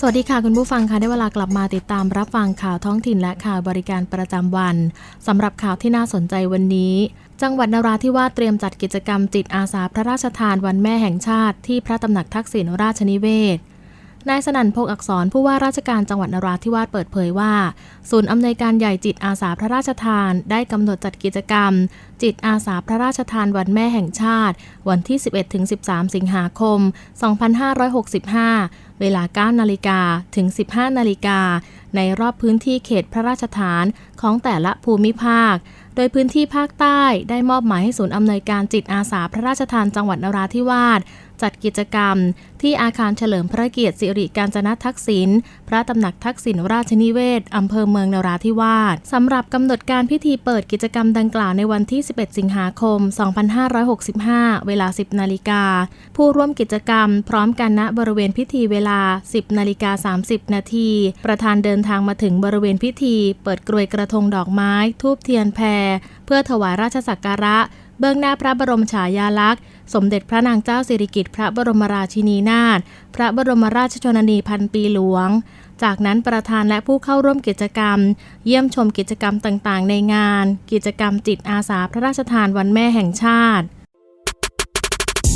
สวัสดีค่ะ คุณผู้ฟังค่ะ ได้เวลากลับมาติดตามรับฟังข่าวท้องถิ่นและข่าวบริการประจำวันสำหรับข่าวที่น่าสนใจวันนี้ จังหวัดนราธิวาสเตรียมจัดกิจกรรมจิตอาสาพระราชทานวันแม่แห่งชาติที่พระตำหนักทักษิณราชนิเวศนายสนั่นพกอักษรผู้ว่าราชการจังหวัดนราธิวาสเปิดเผยว่า ศูนย์อำนวยการใหญ่จิตอาสาพระราชทาน ได้กำหนดจัดกิจกรรม จิตอาสาพระราชทานวันแม่แห่งชาติ วันที่ 11-13 สิงหาคม 2565 เวลา 9 นาฬิกาถึง 15 นาฬิกา ในรอบพื้นที่เขตพระราชฐานของแต่ละภูมิภาค โดยพื้นที่ภาคใต้ได้มอบหมายให้ศูนย์อำนวยการจิตอาสาพระราชทานจังหวัดนราธิวาสจัดกิจกรรม ที่อาคารเฉลิมพระเกียรติสิริการจนทักษิณ พระตำหนักทักษิณราชนิเวศอำเภอเมืองนราธิวาสสำหรับกำหนดการพิธีเปิดกิจกรรมดังกล่าวในวันที่ 11 สิงหาคม 2565 เวลา 10 นาฬิกา ผู้ร่วมกิจกรรมพร้อมกันณบริเวณพิธีเวลา10นาฬิกา30 นาที ประธานเดินทางมาถึงบริเวณพิธี เปิดกรวยกระทงดอกไม้ ทูบเทียนแพร เพื่อถวายราชสักการะ เบื้องหน้าพระบรมฉายาลักษณ์ สมเด็จพระนางเจ้าสิริกิติ์พระบรมราชินีนาถ พระบรมราชชนนีพันปีหลวงจากนั้นประธานและผู้เข้าร่วมกิจกรรม เยี่ยมชมกิจกรรมต่างๆ ในงาน กิจกรรมจิตอาสาพระราชทานวันแม่แห่งชาติ